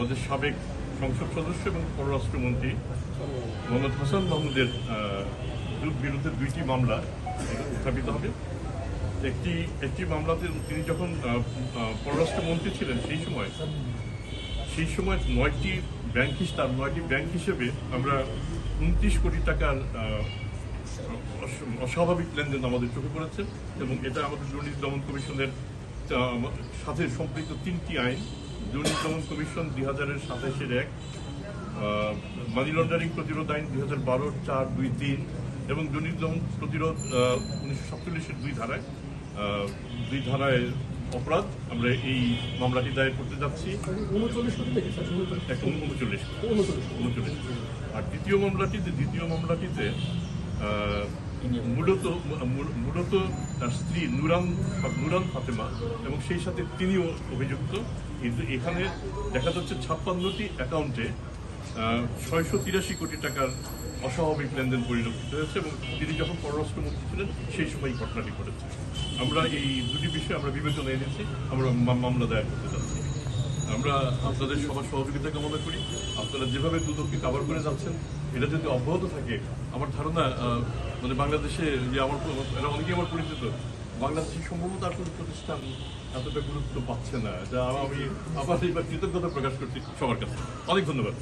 আমাদের সাবেক সংসদ সদস্য এবং পররাষ্ট্রমন্ত্রী মোহাম্মদ হাসান মাহমুদের বিরুদ্ধে দুইটি মামলা উত্থাপিত হবে। একটি একটি মামলাতে তিনি যখন পররাষ্ট্রমন্ত্রী ছিলেন সেই সময় সেই সময় নয়টি ব্যাংক হিসাব নয়টি ব্যাংক হিসেবে আমরা উনত্রিশ কোটি টাকার অস্বাভাবিক লেনদেন আমাদের চোখে পড়েছে এবং এটা আমাদের দুর্নীতি দমন কমিশনের সাথে সম্পৃক্ত তিনটি আইন। দুর্নীতি দমন কমিশন দুই হাজারের সাতাশের এক মানি লন্ডারিং প্রতিরোধ আইন দুই হাজার বারো চার দুই তিন এবং দুর্নীতি দমন প্রতিরোধ উনিশশো সাতচল্লিশের দুই ধারায় দুই ধারায় অপরাধ আমরা এই মামলাটি দায়ের করতে যাচ্ছি। উনচল্লিশ উনচল্লিশ আর দ্বিতীয় মামলাটিতে দ্বিতীয় মামলাটিতে মূলত মূলত তার স্ত্রী নুরান নুরান ফাতেমা এবং সেই সাথে তিনিও অভিযুক্ত। কিন্তু এখানে দেখা যাচ্ছে ছাপ্পান্নটি অ্যাকাউন্টে ছয়শো তিরাশি কোটি টাকার অস্বাভাবিক লেনদেন পরিলক্ষিত হয়েছে এবং তিনি যখন পররাষ্ট্রমন্ত্রী ছিলেন, সেই সময় ঘটনাটি ঘটেছে। আমরা এই দুটি বিষয়ে আমরা বিবেচনা এনেছি, আমরা মামলা দায়ের করতে যাচ্ছি। আমরা আপনাদের সবার সহযোগিতা কামনা করি। আপনারা যেভাবে দুদককে কাভার করে যাচ্ছেন, এটা যদি অব্যাহত থাকে, আমার ধারণা মানে বাংলাদেশে যে আমার এরা অনেকেই আমার পরিচিত। বাংলাদেশের সম্ভবত আর কোনো প্রতিষ্ঠান এতটা গুরুত্ব পাচ্ছে না, যা আমি আবার এইবার কৃতজ্ঞতা প্রকাশ করছি সবার কাছে। অনেক ধন্যবাদ।